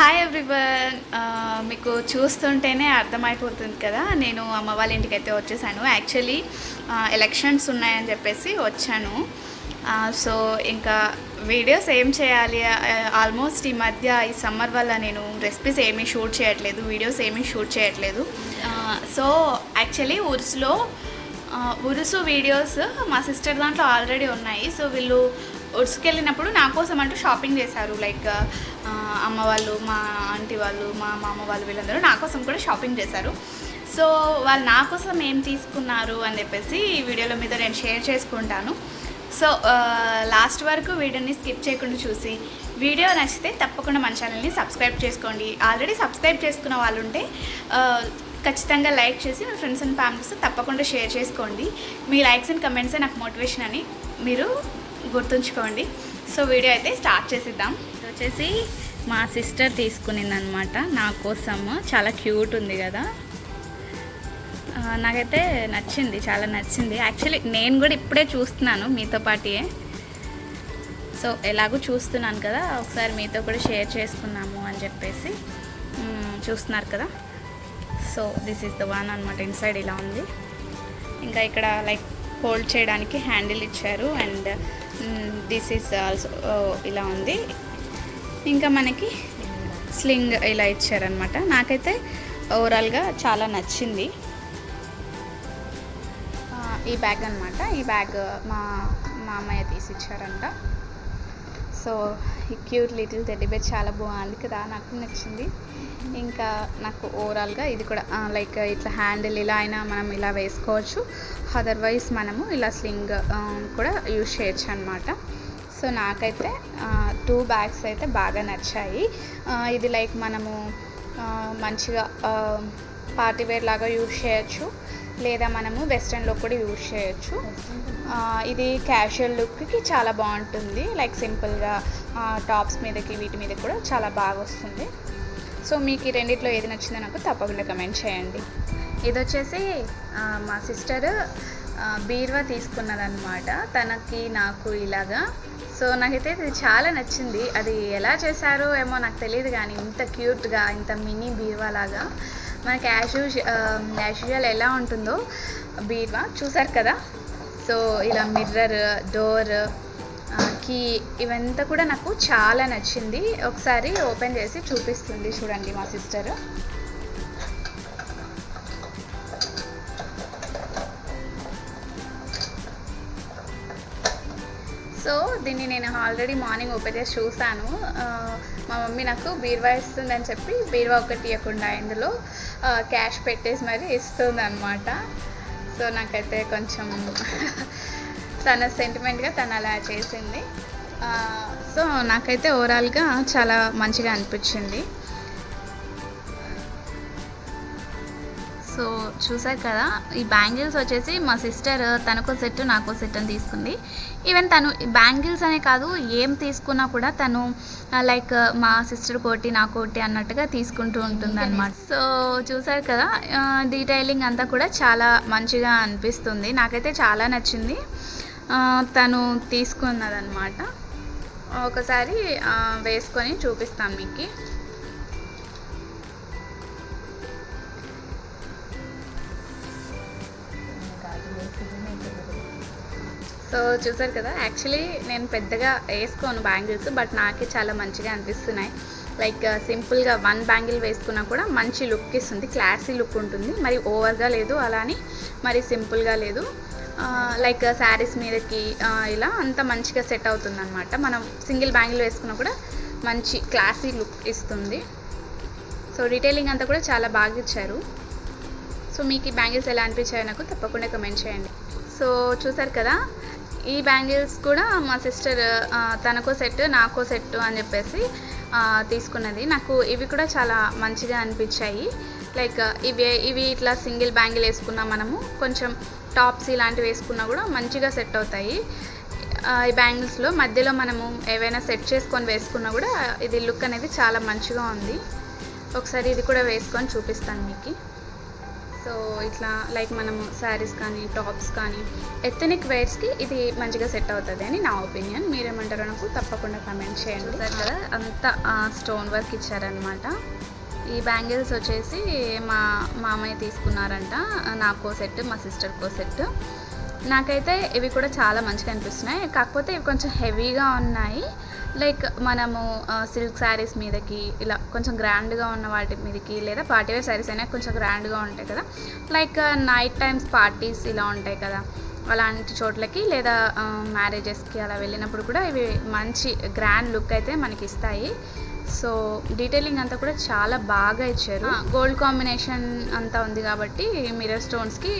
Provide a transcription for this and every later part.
Hi everyone uh, మీకు చూస్తుంటేనే అర్థమైపోతుంది కదా నేను అమ్మ వాళ్ళ ఇంటికి అయితే వచ్చేసాను యాక్చువల్లీ ఎలక్షన్స్ uh, ఉన్నాయని చెప్పేసి వచ్చాను. Uh, సో ఇంకా వీడియోస్ ఏం చేయాలి? ఆల్మోస్ట్ ఈ మధ్య ఈ సమ్మర్ వల్ల నేను రెసిపీస్ ఏమీ షూట్ చేయట్లేదు వీడియోస్ ఏమీ షూట్ చేయట్లేదు. సో యాక్చువల్లీ ఉరుసులో ఉరుసు వీడియోస్ మా సిస్టర్ దాంట్లో ఆల్రెడీ ఉన్నాయి. సో వీళ్ళు ఉరుసుకి నా కోసం అంటూ షాపింగ్ చేశారు. లైక్ అమ్మ వాళ్ళు మా ఆంటీ వాళ్ళు మా మామ వాళ్ళు వీళ్ళందరూ నా కోసం కూడా షాపింగ్ చేశారు. సో వాళ్ళు నా కోసం ఏం తీసుకున్నారు అని చెప్పేసి ఈ వీడియోల మీద నేను షేర్ చేసుకుంటాను. సో లాస్ట్ వరకు వీడియోని స్కిప్ చేయకుండా చూసి వీడియో నచ్చితే తప్పకుండా మన ఛానల్ని సబ్స్క్రైబ్ చేసుకోండి. ఆల్రెడీ సబ్స్క్రైబ్ చేసుకున్న వాళ్ళు ఉంటే ఖచ్చితంగా లైక్ చేసి మీ ఫ్రెండ్స్ అండ్ ఫ్యామిలీస్ తప్పకుండా షేర్ చేసుకోండి. మీ లైక్స్ అండ్ కమెంట్సే నాకు మోటివేషన్ అని మీరు గుర్తుంచుకోండి. సో వీడియో అయితే స్టార్ట్ చేసిద్దాం. ఇది వచ్చేసి మా సిస్టర్ తీసుకునింది అనమాట నా కోసం. చాలా క్యూట్ ఉంది కదా. నాకైతే నచ్చింది చాలా నచ్చింది. యాక్చువల్లీ నేను కూడా ఇప్పుడే చూస్తున్నాను మీతో పాటియే సో ఎలాగో చూస్తున్నాను కదా ఒకసారి మీతో కూడా షేర్ చేసుకున్నాము అని చెప్పేసి చూస్తున్నారు కదా. So this is the one అనమాట ఇన్సైడ్ ఇలా ఉంది. ఇంకా ఇక్కడ లైక్ హోల్డ్ చేయడానికి హ్యాండిల్ ఇచ్చారు. అండ్ దిస్ ఈస్ ఆల్సో ఇలా ఉంది. ఇంకా మనకి స్లింగ్ ఇలా ఇచ్చారనమాట నాకైతే ఓవరాల్గా చాలా నచ్చింది. ఈ బ్యాగ్ అనమాట ఈ బ్యాగ్ మా మా అమ్మయ్య తీసి ఇచ్చారంట సో ఈ క్యూట్ లిటిల్ టెడ్డీ బేర్ చాలా బాగుంది కదా నాకు నచ్చింది. ఇంకా నాకు ఓవరాల్గా ఇది కూడా లైక్ ఇట్లా హ్యాండిల్ ఇలా అయినా మనం ఇలా వేసుకోవచ్చు. అదర్వైజ్ మనము ఇలా స్లింగ్ కూడా యూజ్ చేయొచ్చు అనమాట సో నాకైతే టూ బ్యాగ్స్ అయితే బాగా నచ్చాయి. ఇది లైక్ మనము మంచిగా పార్టీ వేర్ లాగా యూజ్ చేయొచ్చు. లేదా మనము వెస్ట్రన్లో కూడా యూజ్ చేయొచ్చు. ఇది క్యాషువల్ లుక్కి చాలా బాగుంటుంది. లైక్ సింపుల్గా టాప్స్ మీదకి వీటి మీద కూడా చాలా బాగా వస్తుంది. సో మీకు ఈ రెండిట్లో ఏది నచ్చిందో నాకు తప్పకుండా కమెంట్ చేయండి. ఇది వచ్చేసి మా సిస్టర్ బీర్వా తీసుకున్నదనమాట తనకి నాకు ఇలాగా. సో నాకైతే ఇది చాలా నచ్చింది. అది ఎలా చేశారో ఏమో నాకు తెలియదు కానీ ఇంత క్యూట్గా ఇంత మినీ బీర్వా లాగా. మనకి యాజ్ యూజ్ యాజ్ యూజువల్ ఎలా ఉంటుందో బీర్వా చూసారు కదా? సో ఇలా మిర్రర్ డోర్ కీ ఇవంతా కూడా నాకు చాలా నచ్చింది. ఒకసారి ఓపెన్ చేసి చూపిస్తుంది చూడండి మా సిస్టర్. సో దీన్ని నేను ఆల్రెడీ మార్నింగ్ ఓపెన్ చేసి చూసాను మా మమ్మీ నాకు బీరువా ఇస్తుందని చెప్పి బీరువా ఒకటి ఇవ్వకుండా ఇందులో క్యాష్ పెట్టేసి మరి ఇస్తుంది అనమాట సో నాకైతే కొంచెం తన సెంటిమెంట్గా తను అలా చేసింది. సో నాకైతే ఓవరాల్గా చాలా మంచిగా అనిపించింది. సో చూసారు కదా ఈ బ్యాంగిల్స్ వచ్చేసి మా సిస్టర్ తనకో సెట్ నాకో సెట్ అని తీసుకుంది. ఈవెన్ తను బ్యాంగిల్స్ అనే కాదు ఏం తీసుకున్నా కూడా తను లైక్ మా సిస్టర్ కోటి నా కోటి అన్నట్టుగా తీసుకుంటూ ఉంటుంది అనమాట సో చూసారు కదా డీటెయిలింగ్ అంతా కూడా చాలా మంచిగా అనిపిస్తుంది. నాకైతే చాలా నచ్చింది. తను తీసుకున్నదనమాట ఒకసారి వేసుకొని చూపిస్తాను మీకు. సో చూసారు కదా యాక్చువల్లీ నేను పెద్దగా వేసుకోను బ్యాంగిల్స్ బట్ నాకే చాలా మంచిగా అనిపిస్తున్నాయి. లైక్ uh, సింపుల్గా వన్ బ్యాంగిల్ వేసుకున్నా కూడా మంచి లుక్ ఇస్తుంది క్లాసీ లుక్ ఉంటుంది. మరి ఓవర్గా లేదు అలానే మరి సింపుల్గా లేదు. లైక్ uh, శారీస్ మీదకి ఇలా అంత మంచిగా సెట్ అవుతుంది అనమాట మనం సింగిల్ బ్యాంగిల్ వేసుకున్నా కూడా మంచి క్లాసీ లుక్ ఇస్తుంది. సో డీటెయిలింగ్ అంతా కూడా చాలా బాగా ఇచ్చారు. సో మీకు ఈ బ్యాంగిల్స్ ఎలా అనిపించాయో నాకు తప్పకుండా కమెంట్ చేయండి. సో చూసారు కదా ఈ బ్యాంగిల్స్ కూడా మా సిస్టర్ తనకో సెట్ నాకో సెట్ అని చెప్పేసి తీసుకున్నది. నాకు ఇవి కూడా చాలా మంచిగా అనిపించాయి. లైక్ ఇవి ఇవి ఇట్లా సింగిల్ బ్యాంగిల్ వేసుకున్నా మనము కొంచెం టాప్స్ ఇలాంటివి వేసుకున్నా కూడా మంచిగా సెట్ అవుతాయి. ఈ బ్యాంగిల్స్లో మధ్యలో మనము ఏవైనా సెట్ చేసుకొని వేసుకున్నా కూడా ఇది లుక్ అనేది చాలా మంచిగా ఉంది. ఒకసారి ఇది కూడా వేసుకొని చూపిస్తాను మీకు. సో ఇట్లా లైక్ మనము శారీస్ కానీ టాప్స్ కానీ ఎథనిక్ వేర్స్కి ఇది మంచిగా సెట్ అవుతుంది అని నా ఒపీనియన్ మీరేమంటారో నాకు తప్పకుండా కమెంట్ చేయండి. సార్ కదా అంత స్టోన్ వర్క్ ఇచ్చారనమాట ఈ బ్యాంగిల్స్ వచ్చేసి మా మామయ్య తీసుకున్నారంట నాకో సెట్ మా సిస్టర్కో సెట్ నాకైతే ఇవి కూడా చాలా మంచిగా అనిపిస్తున్నాయి. కాకపోతే ఇవి కొంచెం హెవీగా ఉన్నాయి. లైక్ మనము సిల్క్ శారీస్ మీదకి ఇలా కొంచెం గ్రాండ్గా ఉన్న వాటి మీదకి లేదా పార్టీ వేర్ శారీస్ అయినా కొంచెం గ్రాండ్గా ఉంటాయి కదా. లైక్ నైట్ టైమ్స్ పార్టీస్ ఇలా ఉంటాయి కదా. అలాంటి చోట్లకి లేదా మ్యారేజెస్కి అలా వెళ్ళినప్పుడు కూడా ఇవి మంచి గ్రాండ్ లుక్ అయితే మనకి ఇస్తాయి సో డీటెయిలింగ్ అంతా కూడా చాలా బాగా ఇచ్చారు. గోల్డ్ కాంబినేషన్ అంతా ఉంది కాబట్టి మిరర్ స్టోన్స్కి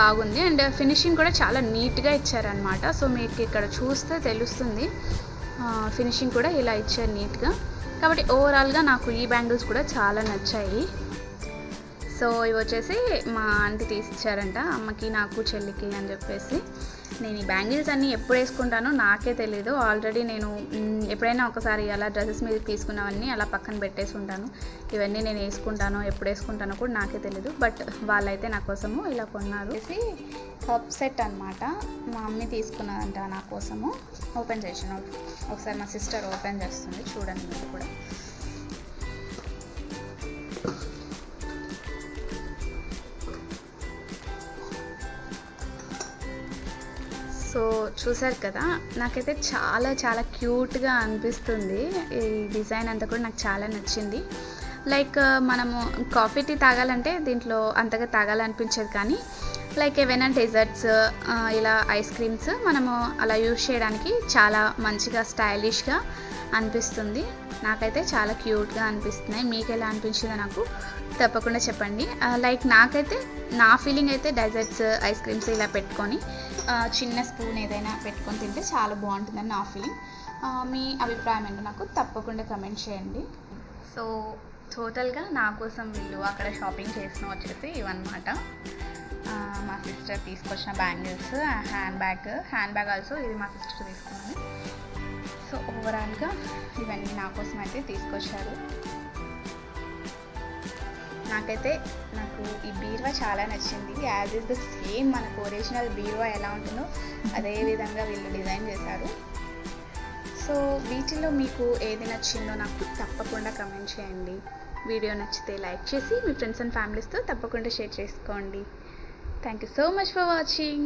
బాగుంది. అండ్ ఫినిషింగ్ కూడా చాలా నీట్గా ఇచ్చారనమాట సో మీకు ఇక్కడ చూస్తే తెలుస్తుంది. ఫినిషింగ్ కూడా ఇలా ఇచ్చారు నీట్గా కాబట్టి ఓవరాల్గా నాకు ఈ బ్యాంగిల్స్ కూడా చాలా నచ్చాయి. సో ఇవి వచ్చేసి మా ఆంటీ తీసిచ్చారంట. అమ్మకి నాకు చెల్లికి అని చెప్పేసి. నేను ఈ బ్యాంగిల్స్ అన్నీ ఎప్పుడు వేసుకుంటానో నాకే తెలియదు ఆల్రెడీ నేను ఎప్పుడైనా ఒకసారి అలా డ్రెస్సెస్ మీద తీసుకున్నవన్నీ అలా పక్కన పెట్టేసి ఉంటాను. ఇవన్నీ నేను వేసుకుంటానో ఎప్పుడు వేసుకుంటానో కూడా నాకే తెలియదు బట్ వాళ్ళైతే నా కోసము ఇలా కొన్నారు. కప్ సెట్ అనమాట మా మమ్మీ తీసుకున్నదంట నా కోసము. ఓపెన్ చేసాను ఒకసారి మా సిస్టర్ ఓపెన్ చేస్తుంది. చూడండి మీరు కూడా. సో చూసారు కదా నాకైతే చాలా చాలా క్యూట్గా అనిపిస్తుంది. ఈ డిజైన్ అంతా కూడా నాకు చాలా నచ్చింది. లైక్ మనము కాఫీ టీ తాగాలంటే దీంట్లో అంతగా తాగాలనిపించదు కానీ లైక్ ఏవైనా డెజర్ట్స్ ఇలా ఐస్ క్రీమ్స్ మనము అలా యూజ్ చేయడానికి చాలా మంచిగా స్టైలిష్గా అనిపిస్తుంది. నాకైతే చాలా క్యూట్గా అనిపిస్తున్నాయి. మీకు ఎలా అనిపించిందో నాకు తప్పకుండా చెప్పండి. లైక్ నాకైతే నా ఫీలింగ్ అయితే డెజర్ట్స్ ఐస్ క్రీమ్స్ ఇలా పెట్టుకొని చిన్న స్పూన్ ఏదైనా పెట్టుకొని తింటే చాలా బాగుంటుందని నా ఫీలింగ్ మీ అభిప్రాయం ఏంటో నాకు తప్పకుండా కమెంట్ చేయండి. సో టోటల్గా నా కోసం వీళ్ళు అక్కడ షాపింగ్ చేసిన వచ్చేసి ఇవన్నమాట. మా సిస్టర్ తీసుకొచ్చిన bangles hand bag hand bag also ఇది మా సిస్టర్ తీసుకున్నది. సో ఓవరాల్గా ఇవన్నీ నా కోసం అయితే తీసుకొచ్చారు. నాకైతే నాకు ఈ బీరువా చాలా నచ్చింది. యాజ్ ఇస్ ద సేమ్ మనకు ఒరిజినల్ బీరువా ఎలా ఉంటుందో అదే విధంగా వీళ్ళు డిజైన్ చేశారు. సో వీటిలో మీకు ఏది నచ్చిందో నాకు తప్పకుండా కమెంట్ చేయండి. వీడియో నచ్చితే లైక్ చేసి మీ ఫ్రెండ్స్ అండ్ ఫ్యామిలీస్తో తప్పకుండా షేర్ చేసుకోండి. Thank you so much for watching